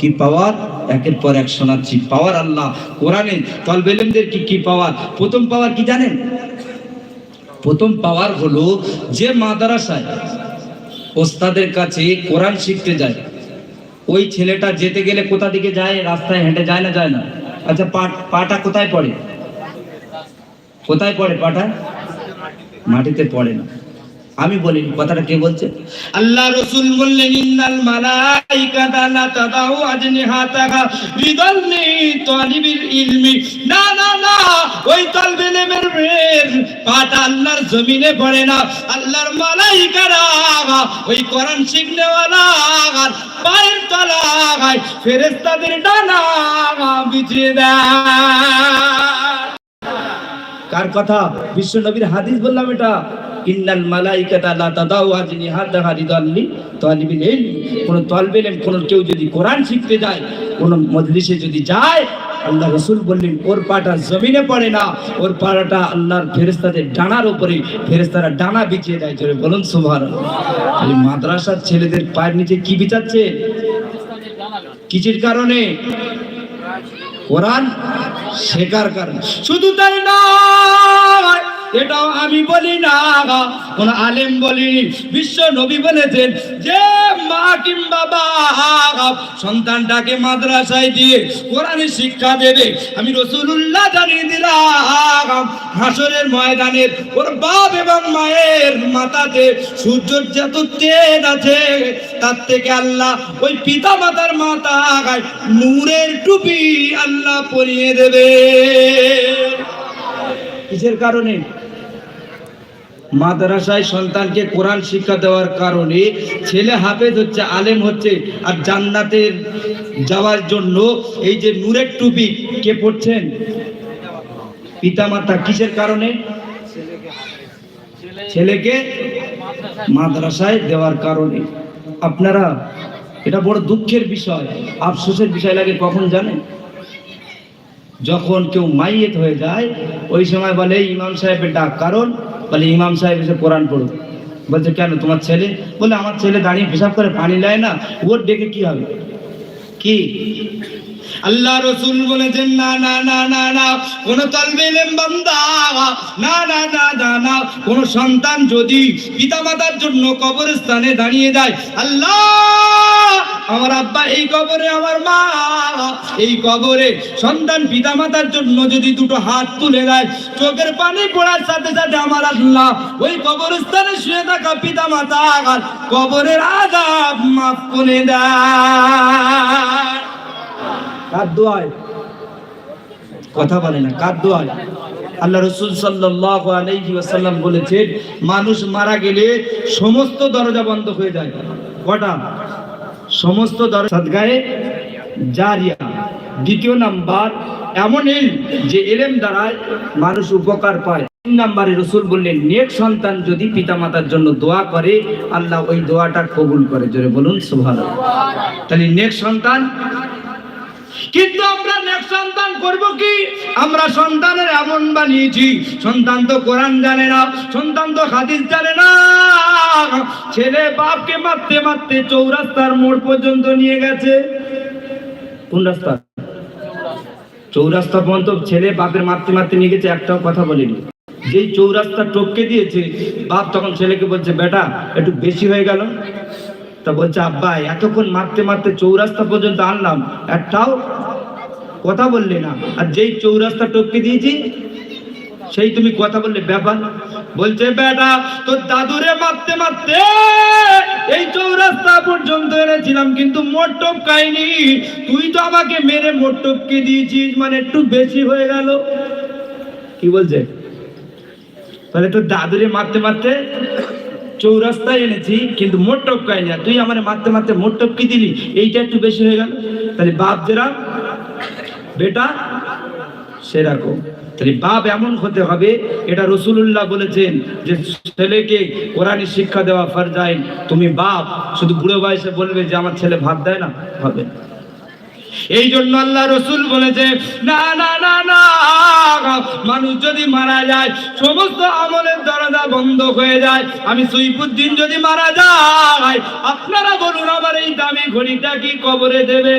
কি পাওয়ার? একের পর এক শোনাচ্ছি, পাওয়ার আল্লাহ, কোরআনে তলবেলেমদের কি কি পাওয়ার? প্রথম পাওয়ার কি জানেন? প্রথম পাওয়ার হলো যে মাদ্রাসায় ওস্তাদের কাছে কোরআন শিখতে যায়, ওই ছেলেটা যেতে গেলে কোথা দিকে যায়? রাস্তায় হেঁটে যায় না যায় না? আচ্ছা পাটা কোথায় পড়ে? কোথায় পড়ে পাটা? মাটিতে পড়ে না। আমি বলিনি কথাটা কে বলছে? আল্লাহ রসুল বললেন ইন্নাল মালাইকাতা লা তাদাউ আজনিহাতাহা লিদাল্লি তালিবিল ইলমি। না না না ওই তালবে ইলমের পাটা আল্লাহর জমিনে পড়ে না। আল্লাহর মালাইকারা ওই কোরআন শিখনেওয়ালা পায়ের তলায় ফেরেশতাদের ডানা বিছিয়ে দেয়। কার কথা? বিশ্ব নবীর হাদিস বললাম এটা। ইন্নাল মালাইকাতা লা তাদাউ আজনিহাতাহা লিদাল্লি তালিবিল ইলম। কোন তালবে ইলম, কোন কেউ যদি কোরআন শিখতে যায়, কোন মজলিসে যদি যায়, আল্লাহ রসুল বললেন, ওর পাটা জমিনে পড়ে না, ওর পাটা আল্লাহর ফেরেস্তাদের ডানার উপরে ফেরেস্তারা ডানা বিছিয়ে দেয়, জোরে বলুন সুবহানাল্লাহ। খালি মাদ্রাসার ছেলেদের পায়ের নিচে কি বিছাচ্ছে? কিসের কারণে? কোরআন শেখার কারণে। শুধু তাই নয় এটাও আমি বলি না, কোন আলেম বলি, বিশ্ব নবী বলেছেন, যে মা কিংবা বাবা সন্তানটাকে মাদ্রাসায় দিয়ে কোরআনের শিক্ষা দেবে, আমি রসুল্লাহ জানিয়ে দিলাম, হাসরের ময়দানের ওর বাপ এবং মায়ের মাথাতে সূর্যের যত তেজ আছে, তার থেকে আল্লাহ ওই পিতা মাতার মাথায় নূরের টুপি আল্লাহ পরিয়ে দেবে। কিসের কারণে? মাদ্রাসায় সন্তানকে কোরআন শিক্ষা দেওয়ার কারণে ছেলে হাফেজ হচ্ছে, আলেম হচ্ছে, আর জান্নাতের যাওয়ার জন্য এই যে নূরের টুপি কে পড়ছেন পিতামাতা কিসের কারণে? ছেলেকে মাদ্রাসায় দেওয়ার কারণে। আপনারা, এটা বড় দুঃখের বিষয়, আফসোসের বিষয় লাগে, কখন জানেন? যখন কেউ মাইয়েত হয়ে যায়, ওই সময় বলে ইমাম সাহেবের ডাক। কারণ বলে, ইমাম সাহেব এসে কোরআন পড়ুক বলছে, কেন? তোমার ছেলে? বলে, আমার ছেলে দাঁড়িয়ে পেশাব করে পানি নেয় না, ওর ডেকে কি হবে? কি? আল্লাহ রসুল বলেছেন, না না না না না, কোন তলবেলেম বান্দা, না না না না না, কোন সন্তান যদি পিতামাতার জন্য কবরস্থানে দাঁড়িয়ে যায়, আল্লাহ আমার আব্বা এই কবরে আমার মা। এই কবরে সন্তান পিতা মাতার জন্য যদি দুটো হাত তুলে দেয়, চোখের পানি পড়ার সাথে সাথে আমার আল্লাহ ওই কবরস্থানে শুয়ে থাকা পিতামাতা কবরের আজাব মাফ করে দেয়। কথা বলে না, কার দোয়ায়? আল্লাহ রসুল ওয়াসাল্লাম বলেছেন, মানুষ মারা গেলে সমস্ত দরজা বন্ধ হয়ে যায়। কটা? সমস্ত সদগায়ে জারিয়া। দ্বিতীয় নাম্বার, এমন এলম যে এলেম দ্বারা মানুষ উপকার পায়। তিন নাম্বারে রসুল বললেন, নেক সন্তান যদি পিতামাতার জন্য দোয়া করে, আল্লাহ ওই দোয়াটা কবুল করে। জোরে বলুন সুভাল তাহলে নেক সন্তান কিন্তু আমরা নেক সন্তান করব কি? আমরা সন্তানের এমন বানিয়েছি, সন্তান তো কোরআন জানে না, সন্তান তো হাদিস জানে না। ছেলে বাপকে মারতে মারতে চৌরাস্তার মোড় পর্যন্ত নিয়ে গেছে। কোন রাস্তা? চৌরাস্তা পর্যন্ত ছেলে বাপের মারতে মারতে নিয়ে গেছে, একটাও কথা বলেনি। যেই চৌরাস্তা টপকে দিয়েছে, বাপ তখন ছেলেকে বলছে, বেটা, একটু বেশি হয়ে গেল। তা বলছে, আব্বা, এতক্ষণ মারতে মারতে চৌরাস্তা পর্যন্ত আনলাম। একটাও কথা বললে না। আর যেই চৌরাস্তা টপকে দিয়েছি, সেই তুমি কথা বললে, ব্যাপার বলছে, বেটা, তোর দাদুরে মারতে মারতে এই চৌরাস্তা পর্যন্ত এনেছিলাম, কিন্তু মোট টপকাইনি তুই তো আমাকে মেরে মোট টপকে দিয়েছিস মানে একটু বেশি হয়ে গেল। কি বলছে? তাহলে তোর দাদুরে মারতে মারতে চৌরাস্তায় এনেছি, কিন্তু মোট টপকাই না তুই আমার মারতে মারতে মোট টপকি দিলি, এইটা একটু বেশি হয়ে গেল। তাহলে বাপ যেরা, বেটা সেরকম তাহলে বাপ এমন হতে হবে, এটা রসুল্লাহ বলেছেন যে, ছেলেকে কোরআনী শিক্ষা দেওয়া ফারজাইন তুমি বাপ, শুধু বুড়ো বয়সে বলবে যে, আমার ছেলে ভাত দেয় না, হবে। এই জন্য আল্লাহ রসুল বলেছে, না না না না, মানুষ যদি মারা যায়, সমস্ত আমলের দরজা বন্ধ হয়ে যায়। আমি সৈফুদ্দিন যদি মারা যায়, আপনারা বলুন, আমার এই দামি ঘড়িটা কি কবরে দেবে?